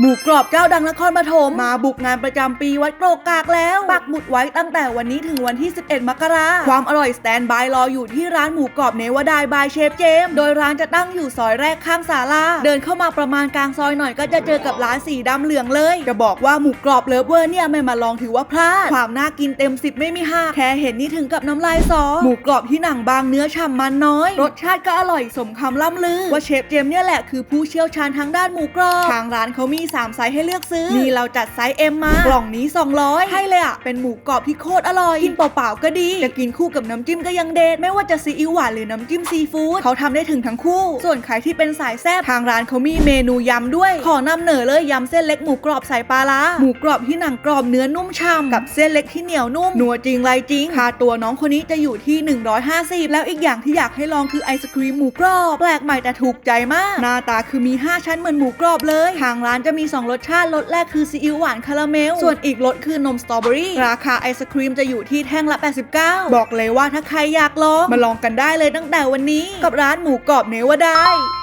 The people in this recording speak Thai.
หมูกรอบเจ้าดังนครปฐมมาบุกงานประจำปีวัดโกรกกากแล้ว ปักหมุดไว้ตั้งแต่วันนี้ถึงวันที่ 11 มกราความอร่อยสแตนบายรออยู่ที่ร้านหมูกรอบเนวดายบายเชฟเจม โดยร้านจะตั้งอยู่ซอยแรกข้างศาลาเดินเข้ามาประมาณกลางซอยหน่อยก็จะเจอกับร้านสีดำเหลืองเลย จะบอกว่าหมูกรอบเลิฟเวอร์เนี่ยไม่มาลองถือว่าพลาด ความน่ากินเต็มสิบไม่มีห้าแค่เห็นนี่ถึงกับน้ำลายสอหมูกรอบที่หนังบางเนื้อฉ่ำมันน้อย รสชาติก็อร่อยสมคำล่ำลือ ว่าเชฟเจมเนี่ยแหละคือผู้เชี่ยวชาญทางด้านหมูกรอบทางร้านเขามี3ไซส์ให้เลือกซื้อ นี่เราจัดไซส์ M มากล่องนี้ 200 ให้เลยอะ เป็นหมูกรอบที่โคตรอร่อย กินเปล่าๆก็ดี จะกินคู่กับน้ำจิ้มก็ยังเด็ด ไม่ว่าจะซีอิ๊วหวานหรือน้ำจิ้มซีฟู้ดเขาทำได้ถึงทั้งคู่ ส่วนใครที่เป็นสายแซ่บทางร้านเขามีเมนูยำด้วย ขอนำเหนอเลยยำเส้นเล็กหมูกรอบใส่ปลาร้าหมูกรอบที่หนังกรอบเนื้อนุ่มฉ่ำกับเส้นเล็กที่เหนียวนุ่มนัวจริงไรจริงค่าตัวน้องคนนี้จะอยู่ที่ 150 แล้วอีกอย่างที่อยากให้ลองคือไอศครีมหมูกรอบแปลกใหม่แต่ถูกใจมากหน้าตาคือมี 5 ชั้นเหมือนหมูกรอบเลย ทางร้านจะมี 2 รสชาติ รสแรกคือซีอิ๊วหวานคาราเมล ส่วนอีกรสคือนมสตรอเบอรี่ ราคาไอศครีมจะอยู่ที่แท่งละ 89 บอกเลยว่าถ้าใครอยากลอง มาลองกันได้เลยตั้งแต่วันนี้ กับร้านหมูกรอบเนวดาย